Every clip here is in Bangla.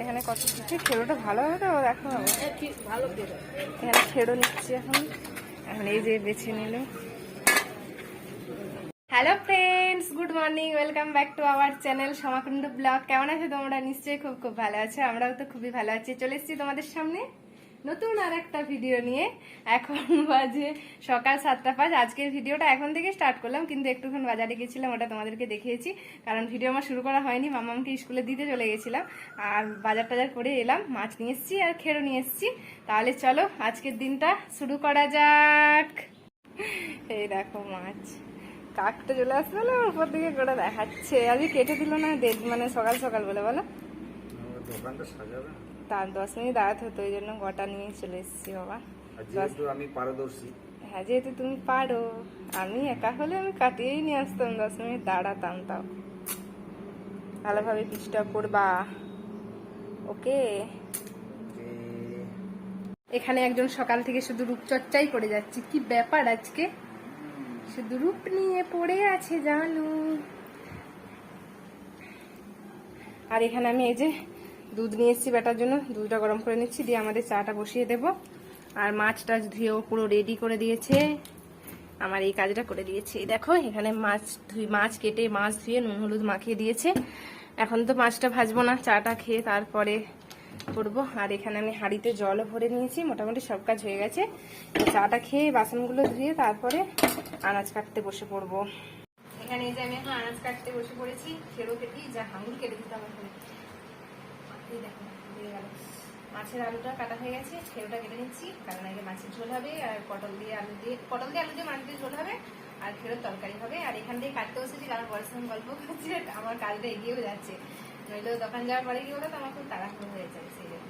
এখানে কত কিছু খেলোটা ভালো হবে তো দেখো ভালো এখানে খেড়ো নিচ্ছি এখন। এখন এই যে বেছে নিল। Hello friends good morning welcome back to our channel সমাকুণ্ড blog. কেমন আছো তোমরা? নিশ্চয়ই খুব খুব ভালো আছো। আমরাও তো খুবই ভালো আছি। চলে এসেছি তোমাদের সামনে। নতুন আর একটা ভিডিও নিয়ে এখন বাজে সকাল সাতটা পাঁচ। আজকের ভিডিওটা এখন থেকে স্টার্ট করলাম, কিন্তু একটুক্ষণ বাজারে গেছিলাম, ওটা তোমাদেরকে দেখিয়েছি। কারণ ভিডিও আমার শুরু করা হয়নি, মামামকে স্কুলে দিতে চলে গেছিলাম। আর বাজার টাজার করে এলাম, মাছ নিয়ে এসেছি আর খেরো নিয়ে এসেছি। তাহলে চলো, আজকের দিনটা শুরু করা যাক। এই দেখো মাছ। কাকটা চলে আসছে বলে, উপর দিকে করে দেখাচ্ছে। আজকে কেটে দিল না মানে সকাল সকাল বলে, বলো। দোকানটা সাজাবে। তার দশ মিনিট দাঁড়াতে হতো ওই জন্য গোটা নিয়ে চলে এসেছি বাবা। যেহেতু আমি পারদর্শী। হ্যাঁ যেহেতু তুমি পারো আমি একা হলে আমি কাটিয়েই নিয়ে আসতাম দশ মিনিট দাঁড়াতাম তাও। ভালোভাবে পিসটা করবা। ওকে? এখানে একজন সকাল থেকে শুধু রূপচর্চাই করে যাচ্ছে। কি ব্যাপার আজকে? শুধু রূপ নিয়ে পড়ে আছে জানু। আর এখানে আমি এই যে দুধ নিয়ে এসেছি বেটার জন্য। দুধটা গরম করে নিচ্ছি, দিয়ে আমাদের চাটা বসিয়ে দেব। আর মাছ টাছ ধুয়েও পুরো রেডি করে দিয়েছে। আমার এই কাজটা করে দিয়েছে। দেখো, এখানে মাছ ধুই, মাছ কেটে মাছ ধুয়ে নুন হলুদ মাখিয়ে দিয়েছে। এখন তো মাছটা ভাজবো না, চাটা খেয়ে তারপরে করব। আর এখানে আমি হাঁড়িতে জলও ভরে নিয়েছি, মোটামুটি সব কাজ হয়ে গেছে। চাটা খেয়ে বাসনগুলো ধুয়ে তারপরে আনাজ কাটতে বসে পড়ব। এখানে যে আমি এখন আনাজ কাটতে বসে পড়েছি যা কেটে এই দেখো দিয়ে গেল মাছের আলুটা কাটা হয়ে গেছে ফেরোটা কেটে নিচ্ছি, কারণ আগে মাছের ঝোল হবে, আর পটল দিয়ে আলু দিয়ে, পটল দিয়ে আলু দিয়ে মাছ দিয়ে ঝোল হবে, আর ফেরত তরকারি হবে, আর এখান থেকে কাটতে বসেছি, কারণ সঙ্গে গল্প করছি আমার কাজটা এগিয়েও যাচ্ছে। নইলে দোকান যাওয়ার পরে কি বলো তো আমার খুব তাড়াহুড়ো হয়ে যায় সেই জন্য।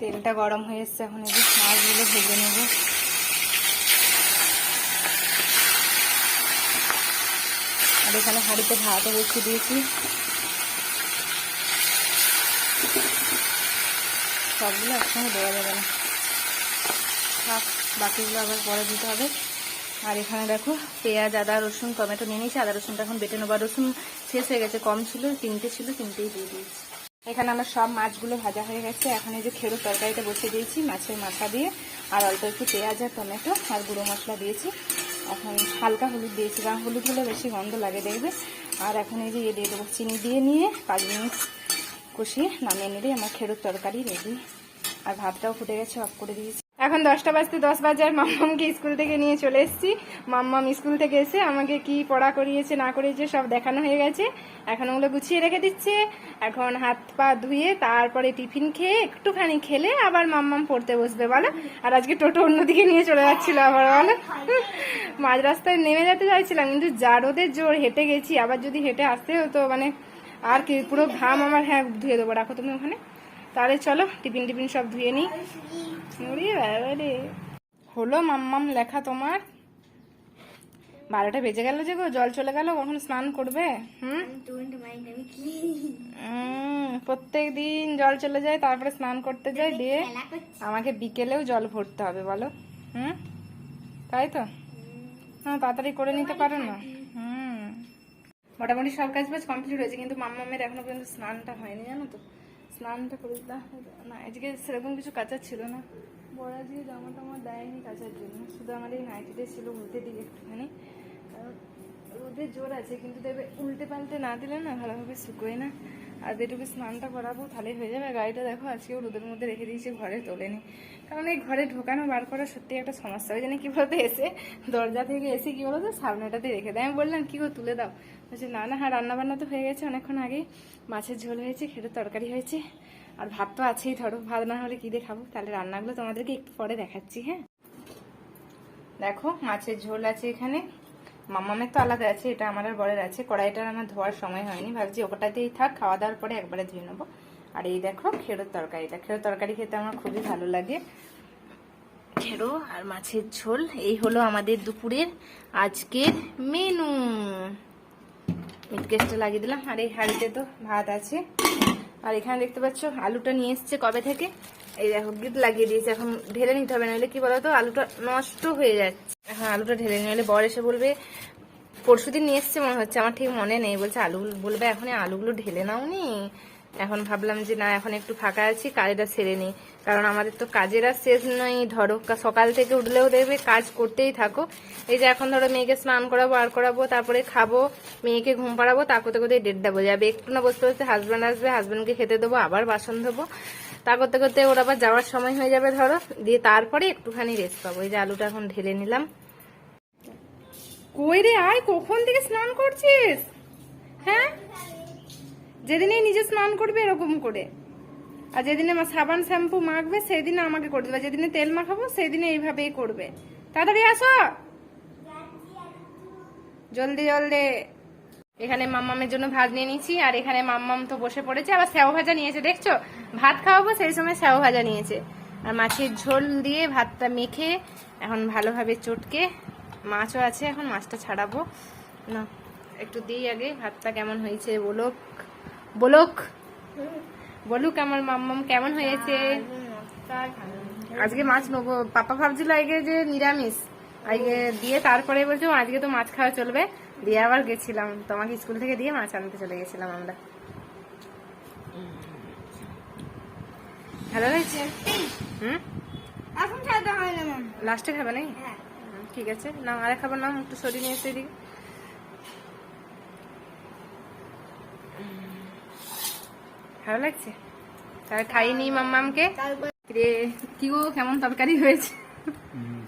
তেলটা গরম হয়ে এসছে, এখন এই মাছগুলো ভেজে নেব। আর এখানে হাঁড়িতে ভাতও বসিয়ে দিয়েছি। সবগুলো একসঙ্গে দেওয়া যাবে না। সব বাকিগুলো আবার পরে দিতে হবে। আর এখানে দেখো, পেঁয়াজ, আদা, রসুন, টমেটো নিয়ে নিয়েছি। আদা, রসুনটা এখন বেটে নেব। রসুন শেষ হয়ে গেছে, কম ছিল, তিনটে ছিল, তিনটেই দিয়ে দিয়েছি। এখানে আমার সব মাছগুলো ভাজা হয়ে গেছে। এখন এই যে খেরো তরকারিটা বসিয়ে দিয়েছি, মাছের মাথা দিয়ে। আর অল্প একটু পেঁয়াজ আর টমেটো আর গুঁড়ো মশলা দিয়েছি। এখন হালকা হলুদ দিয়েছি। কারণ হলুদ হলে বেশি গন্ধ লাগে দেখবে। আর এখন এই যে ইয়ে দিয়ে দেবো, চিনি দিয়ে নিয়ে পাঁচ মিনিট কষিয়ে নামিয়ে নিলেই আমার খেরোর তরকারি রেডি আর ভাতটাও ফুটে গেছে অফ করে দিয়েছি। এখন দশটা বাজতে দশ বাজে আর মাম্মামকে স্কুল থেকে নিয়ে চলে এসেছি। মাম্মাম স্কুল থেকে এসে আমাকে কি পড়া করিয়েছে, না করিয়েছে, সব দেখানো হয়ে গেছে। এখন ওগুলো গুছিয়ে রেখে দিচ্ছে। এখন হাত পা ধুয়ে তারপরে টিফিন খেয়ে একটুখানি খেলে আবার মাম্মাম পড়তে বসবে, বলো? আর আজকে টোটো অন্যদিকে নিয়ে চলে যাচ্ছিল আবার, বলো? মাঝ রাস্তায় নেমে যেতে চাইছিলাম, কিন্তু যা রোদের জোর হেঁটে গেছি। আবার যদি হেঁটে আসতে হতো মানে আর কি, পুরো ঘাম আমার হ্যাঁ ধুয়ে দেবো, রাখো তুমি ওখানে। তাহলে চলো, টিফিন টিফিন সব ধুয়ে নিই। হলো মাম্মাম লেখা তোমার। বারোটা বেজে গেল যে গো, জল চলে গেল, কখন স্নান করবে? হুম? প্রত্যেক দিন জল চলে যায়, তারপরে স্নান করতে যায়, দিয়ে আমাকে বিকেলেও জল ভরতে হবে, বলো। হুম? তাই তো? হ্যাঁ তাড়াতাড়ি করে নিতে পারো না? মোটামুটি সব কাজ বাজ কমপ্লিট হয়েছে, কিন্তু মাম্মামের এখনও পর্যন্ত স্নানটা হয়নি, জানো তো? স্নানটা করে। না আজকে সেরকম কিছু কাচার ছিল না। বড় আজকে জামা টামা দেয়নি কাচার জন্য। শুধু আমার এই নাইটিতে ছিল উল্টে দিকে একটুখানি। কারণ রোদের জোর আছে, কিন্তু দেবে উল্টে পাল্টে না দিলে না ভালোভাবে শুকোয় না। আর যেটুকু স্নানটা করাবো তাহলেই হয়ে যাবে। গাড়িটা দেখো আজকেও রোদের মধ্যে রেখে দিয়েছি, ঘরে তোলেনি। কারণ এই ঘরে ঢোকানো বার করা সত্যি একটা সমস্যা। ওই জন্য কি বলতো, এসে দরজা থেকে এসে কি বলতো সামনেটাতে রেখে দেয়। আমি বললাম, কি গো, তুলে দাও। বলছে, না না হ্যাঁ রান্না বান্না তো হয়ে গেছে অনেকক্ষণ আগেই। মাছের ঝোল হয়েছে খেতে তরকারি হয়েছে। আর ভাত তো আছেই, ধরো। ভাত না হলে কি দিয়ে খাব? তাহলে রান্নাগুলো তোমাদেরকে একটু পরে দেখাচ্ছি হ্যাঁ? দেখো, মাছের ঝোল আছে এখানে। মামামের তো আলাদা আছে, এটা আমার আর বরের আছে। কড়াইটার আমার ধোয়ার সময় হয়নি, ভাবছি ওটাতেই থাক, খাওয়া দাওয়ার পরে একবারে ধুয়ে নেব। আর এই দেখো খেরোর তরকারিটা খেরোর তরকারি খেতে আমার খুবই ভালো লাগে। খেরো আর মাছের ঝোল, এই হলো আমাদের দুপুরের আজকের মেনু। মিট গ্যাসটা লাগিয়ে দিলাম, আর এই হাঁড়িতে তো ভাত আছে। আর এখানে দেখতে পাচ্ছ, আলুটা নিয়ে এসছে কবে থেকে? এই দেখো, গিট লাগিয়ে দিয়েছে, এখন ঢেলে নিতে হবে, নাহলে কি বলতো, আলুটা নষ্ট হয়ে যাচ্ছে। হ্যাঁ আলুটা ঢেলে নিলে বর এসে বলবে পরশু দিন নিয়ে এসছে। মনে হচ্ছে, আমার ঠিক মনে নেই। বলছে, আলু বলবে এখন আলুগুলো ঢেলে নাও নি এখন ভাবলাম যে, না, এখন একটু ফাঁকা আছি, কাজটা সেরে নিই। কারণ আমাদের তো কাজের আর শেষ নয় ধরো সকাল থেকে উঠলেও দেখবে কাজ করতেই থাকো। এই যে, এখন ধরো মেয়েকে স্নান করাবো, আর করাবো, তারপরে খাব, মেয়েকে ঘুম পাড়াবো, তা করতে করতে বোঝা যাবে। একটু না বসতে বসতে হাজব্যান্ড আসবে হাজব্যান্ডকে খেতে দেবো, আবার বাসন ধোবো। তা করতে করতে ওর আবার যাওয়ার সময় হয়ে যাবে ধরো। দিয়ে তারপরে একটুখানি রেস্ট পাবো। এই যে, আলুটা এখন ঢেলে নিলাম। কই রে, আয়, কখন থেকে স্নান করছিস? হ্যাঁ? যেদিনে নিজে স্নান করবে এরকম করে। আর যেদিনে আমার সাবান শ্যাম্পু মাখবে, সেদিনে আমাকে করে দেবে। যেদিনে তেল মাখাবো, সেদিনে এইভাবেই করবে। তাড়াতাড়ি আসো! জলদি জলদি। এখানে মাম্মামের জন্য ভাত নিয়ে নিয়েছি, আর এখানে মাম্মাম তো বসে পড়েছে। আবার স্যাও ভাজা নিয়েছে, দেখছ? ভাত খাওয়াবো, সেই সময় স্যাও ভাজা নিয়েছে। আর মাছের ঝোল দিয়ে ভাতটা মেখে, এখন ভালোভাবে চটকে মাছও আছে এখন মাছটা ছাড়াবো। না একটু দিই আগে ভাতটা কেমন হয়েছে বলুক। বলুক। বলুক আমার মাম্মাম কেমন হয়েছে? আজকে মাছ নেব পাপা ভাবছিল আগে যে নিরামিষ। আজকে দিয়ে তারপরে বলছো আজকে তো মাছ খাওয়া চলবে। দিয়ে আবার গেছিলাম। তোমাকে স্কুল থেকে দিয়ে মাছ আনতে চলে গেছিলাম আমরা। ভালো লাগছে হুম? এখন খেতে হয় না লাস্টে খাবে নাকি হ্যাঁ। ঠিক আছে? না আরে খাবার নাম একটু সরিয়ে নিয়ে এসে এদিকে। ভালো লাগছে? তাহলে খাইনি মাম্মামকে? রে কি গো কেমন তরকারি হয়েছে?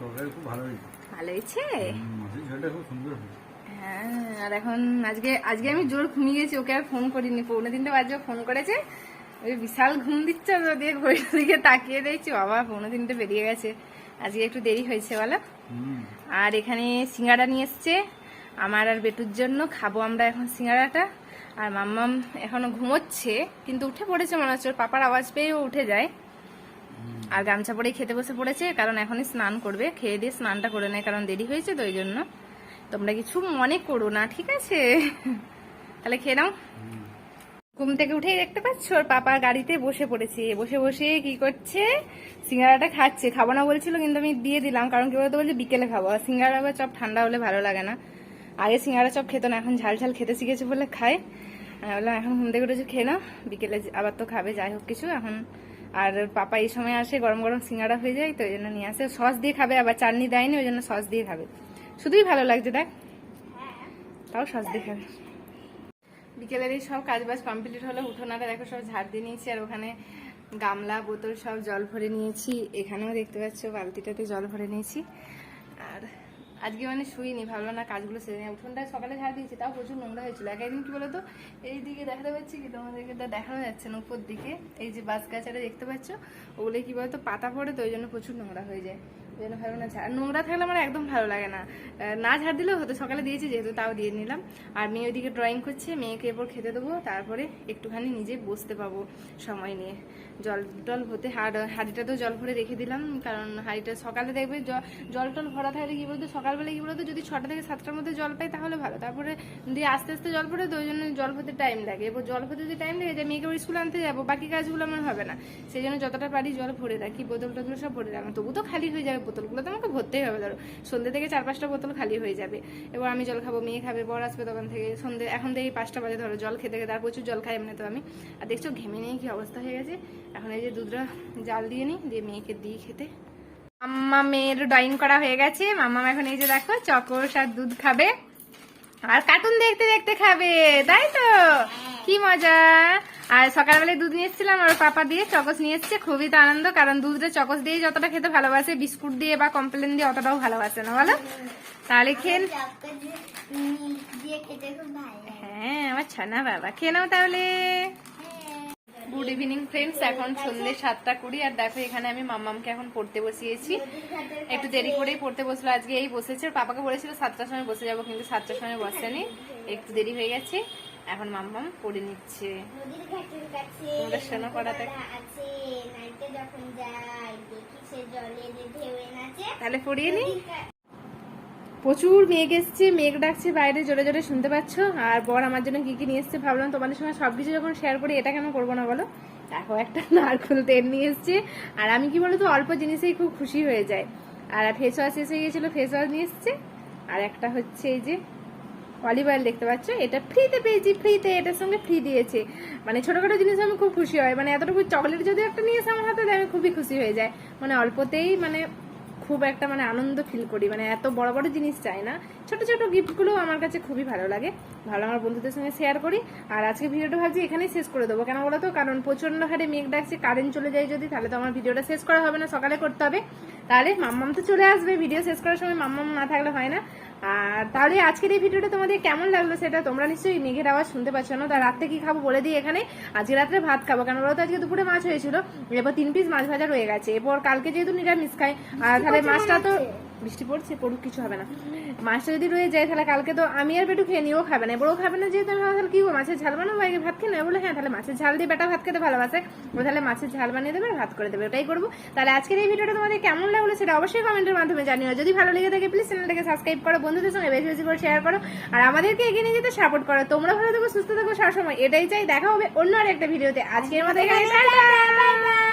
তরকারি খুব ভালো হয়েছে। ভালো হয়েছে? খুব সুন্দর হয়েছে। হ্যাঁ আর এখন আজকে আজকে আমি জোর ঘুমিয়ে গেছি ওকে আর ফোন করিনি। পৌনে তিনটে বাজে ফোন করেছে। ওই বিশাল ঘুম দিচ্ছে দিয়ে ঘড়ির দিকে তাকিয়ে দেখছি বাবা পৌনে তিনটে বেরিয়ে গেছে। আজকে একটু দেরি হয়েছে বলো? আর এখানে সিঙ্গাড়া নিয়ে এসছে। আমার আর বেটুর জন্য খাব আমরা এখন সিঙ্গাড়াটা আর মাম্মাম এখনও ঘুমোচ্ছে কিন্তু উঠে পড়েছে মনে হচ্ছে। ওর পাপার আওয়াজ পেয়ে ও উঠে যায়। আর গামছা পরেই খেতে বসে পড়েছে কারণ এখনই স্নান করবে। খেয়ে দিয়ে স্নানটা করে নেয় কারণ দেরি হয়েছে তো ওই জন্য। তোমরা কিছু মনে করো না ঠিক আছে? তাহলে খেয়ে নাও। ঘুম থেকে উঠেই দেখতে পাচ্ছ? ওর পাপা গাড়িতে বসে পড়েছে। বসে বসে কি করছে? সিঙ্গারাটা খাচ্ছে। খাব না বলছিল কিন্তু আমি দিয়ে দিলাম। কারণ কি বলতো বলছে বিকেলে খাব। আর সিঙ্গারা আবার চপ ঠান্ডা হলে ভালো লাগে না। আগে সিঙ্গারা চপ খেতো না এখন ঝাল ঝাল খেতে শিখেছে বলে খায়। বললাম এখন ঘুম থেকে উঠেছে খেয়ে নাও। বিকেলে আবার তো খাবে যাই হোক কিছু। এখন আর পাপা এই সময় আসে গরম গরম সিঙ্গারা হয়ে যায় তো ওই জন্য নিয়ে আসে। সস দিয়ে খাবে আবার চাটনি দেয়নি ওই জন্য সস দিয়ে খাবে। শুধুই ভালো লাগছে দেখ। তাও সস দিয়ে খাবে। বিকেলের এই সব কাজ বাজ কমপ্লিট হলো, উঠোনাটা দেখো সব ঝাড় দিয়ে নিয়েছি, আর ওখানে গামলা, বোতল সব জল ভরে নিয়েছি। এখানেও দেখতে পাচ্ছ বালতিটাতে জল ভরে নিয়েছি। আর আজকে মানে শুইনি, ভাবলাম না কাজগুলো সেরে নিই। উঠোনটা সকালে ঝাড় দিয়েছি, তাও প্রচুর নোংরা হয়েছিল। এক একদিন কি বলতো, এই দিকে দেখাতে পাচ্ছি কি তোমাদেরকে, তা দেখানো যাচ্ছে না উপর দিকে। এই যে বাস গাছাটা দেখতে পাচ্ছ, ওগুলো কি বলতো, পাতা পড়ে তো ওই জন্য প্রচুর নোংরা হয়ে যায়। জন্য ভালো না ঝাড় নোংরা থাকলে আমার একদম ভালো লাগে না। না ঝাড় দিলেও হতো সকালে দিয়েছি, যেহেতু তাও দিয়ে নিলাম। আর মেয়ে ওইদিকে ড্রয়িং করছে, মেয়েকে এরপর খেতে দেবো, তারপরে একটুখানি নিজে বসতে পাবো সময় নিয়ে। জল টল হতে হাড় হাঁড়িটা তো জল ভরে রেখে দিলাম, কারণ হাঁড়িটা সকালে দেখবে জল টল ভরা থাকলে কি বলতো, সকালবেলা কি বলতো, যদি ছটা থেকে সাতটার মধ্যে জল পাই তাহলে ভালো। তারপরে দিয়ে আস্তে আস্তে জল পড়ে তো ওই জন্য জল ভরতে টাইম লাগে। এবার জল ভরতে যদি টাইম লাগে যায় মেয়েকে স্কুল আনতে যাব, বাকি কাজগুলো আমার হবে না। সেই জন্য যতটা পারি জল ভরে রাখি বোতল টোতল সব ভরে রাখলাম। তবু তো খালি হয়ে যাবে বোতলগুলো তো আমাকে ভরতেই হবে, ধরো। সন্ধ্যে থেকে চার পাঁচটা বোতল খালি হয়ে যাবে। এবার আমি জল খাব, মেয়ে খাবে, বর আসবে তখন থেকে। সন্ধ্যে এখন থেকে পাঁচটা বাজে, ধরো, জল খেতে খেতে আর প্রচুর জল খাই এমনি তো আমি। আর দেখছ, ঘেমে নিয়ে কি অবস্থা হয়ে গেছে? এখন এই যে দুধটা জাল দিয়ে নিই, দিয়ে মেয়েকে দিই খেতে। মাম্মা মেয়ের ড্রয়িং করা হয়ে গেছে। মাম্মা এখন এই যে দেখো চকোস আর দুধ খাবে। আর কার্টুন দেখতে দেখতে খাবে, তাই তো? কি মজা? আর সকালবেলায় দুধ নিয়ে এসেছিলাম, আর পাপা দিয়ে চকস নিয়ে এসছে, খুবই তো আনন্দ, কারণ দুধটা চকস দিয়ে যতটা খেতে ভালোবাসে, বিস্কুট দিয়ে বা কমপ্লেন দিয়ে অতটাও ভালোবাসে না, বলো? তাহলে খেন হ্যাঁ আমার ছানা বাবা। খেয়ে নাও তাহলে। গুড ইভিনিং ফ্রেন্ডস এখন সন্ধ্যে সাতটা কুড়ি, আর দেখো এখানে আমি মাম্মামকে এখন পড়তে বসিয়েছি। একটু দেরি করেই পড়তে বসল, আজকে এই বসেছে। পাপাকে বলেছিল সাতটার সময় বসে যাব, কিন্তু সাতটার সময় বসেনি। একটু দেরি হয়ে গেছে। এখন মাম্মাম পড়ে নিচ্ছে। নদীর ঘাটের কাছে পড়াতে। আছে নাইটে যখন যাই দেখি সে জলে নাচে। তাহলে পড়িয়ে নি? প্রচুর মেঘ এসছে মেঘ ডাকছে বাইরে জোরে জোরে শুনতে পাচ্ছ? আর বর আমার জন্য কি কি নিয়ে এসছে ভাবলাম তোমাদের সঙ্গে সবকিছু যখন শেয়ার করি এটা কেন করব না বলো? দেখো একটা নারকেল তেল নিয়ে এসছে। আর আমি কি বলতো অল্প জিনিসেই খুব খুশি হয়ে যায়। আর ফেস ওয়াশ এসে গিয়েছিল ফেস ওয়াশ নিয়ে এসছে। আর একটা হচ্ছে এই যে অলিভ দেখতে পাচ্ছ? এটা ফ্রিতে পেয়েছি ফ্রিতে এটার সঙ্গে ফ্রি দিয়েছে। মানে ছোটখাটো জিনিস আমি খুব খুশি হয়। মানে এতটুকু চকলেট যদি একটা নিয়ে এসে আমার হাতে দেয় আমি খুবই খুশি হয়ে যায় মানে অল্পতেই মানে খুব একটা মানে আনন্দ ফিল করি। মানে এত বড় বড় জিনিস চাই না। ছোট ছোট গিফটগুলো আমার কাছে খুবই ভালো লাগে। ভালো আমার বন্ধুদের সঙ্গে শেয়ার করি। আর আজকে ভিডিওটা ভাবছি এখানেই শেষ করে দেবো। কেন বলো তো? কারণ প্রচণ্ড হারে মেঘ ডাকছে কারেন্ট চলে যায় যদি, তাহলে তো আমার ভিডিওটা শেষ করা হবে না, সকালে করতে হবে। তাহলে মাম্মাম তো চলে আসবে। ভিডিও শেষ করার সময় মাম্মাম না থাকলে হয় না। আর তাহলে আজকের এই ভিডিওটা তোমাদের কেমন লাগল সেটা তোমরা নিশ্চয়ই মেঘের আওয়াজ শুনতে পাচ্ছ না। তার রাত্রে কি খাব বলে দিই এখানে? আজকে রাত্রে ভাত খাব। কেন বলতো তো আজকে দুপুরে মাছ হয়েছিল। এরপর তিন পিস মাছ ভাজা রয়ে গেছে। এরপর কালকে যেহেতু নিরামিষ খাই আর তাহলে মাছটা তো বৃষ্টি পড়ছে, পড়ুক, কিছু হবে না। মাছটা যদি রয়ে যায়, তাহলে কালকে তো আমি আর বেটু খেয়ে নিও খাবে না। এবারও খাবে না যেহেতু, আমি তাহলে কি মাছের ঝাল বানাবো? আগে ভাত খেয়ে নেবে। বলে হ্যাঁ তাহলে মাছের ঝাল দিয়ে বেটা ভাত খেতে ভালোবাসে। ও তাহলে মাছের ঝাল বানিয়ে দেবে ভাত করে দেবে। ওটাই করব। তাহলে আজকের এই ভিডিওটা তোমাদের কেমন লাগল সেটা অবশ্যই কমেন্টের মাধ্যমে জানিও। যদি ভালো লেগে থাকে প্লিজ চ্যানেলটাকে সাবস্ক্রাইব করো, বন্ধুদের সঙ্গে বেশি বেশি করে শেয়ার করো, আর আমাদেরকে এগিয়ে নিয়ে যেতে সাপোর্ট করো। তোমরা ভালো থেকো, সুস্থ থেকো, সবসময়। এটাই চাই। দেখা হবে অন্য আর একটা ভিডিওতে। আজকের মতো এখানে।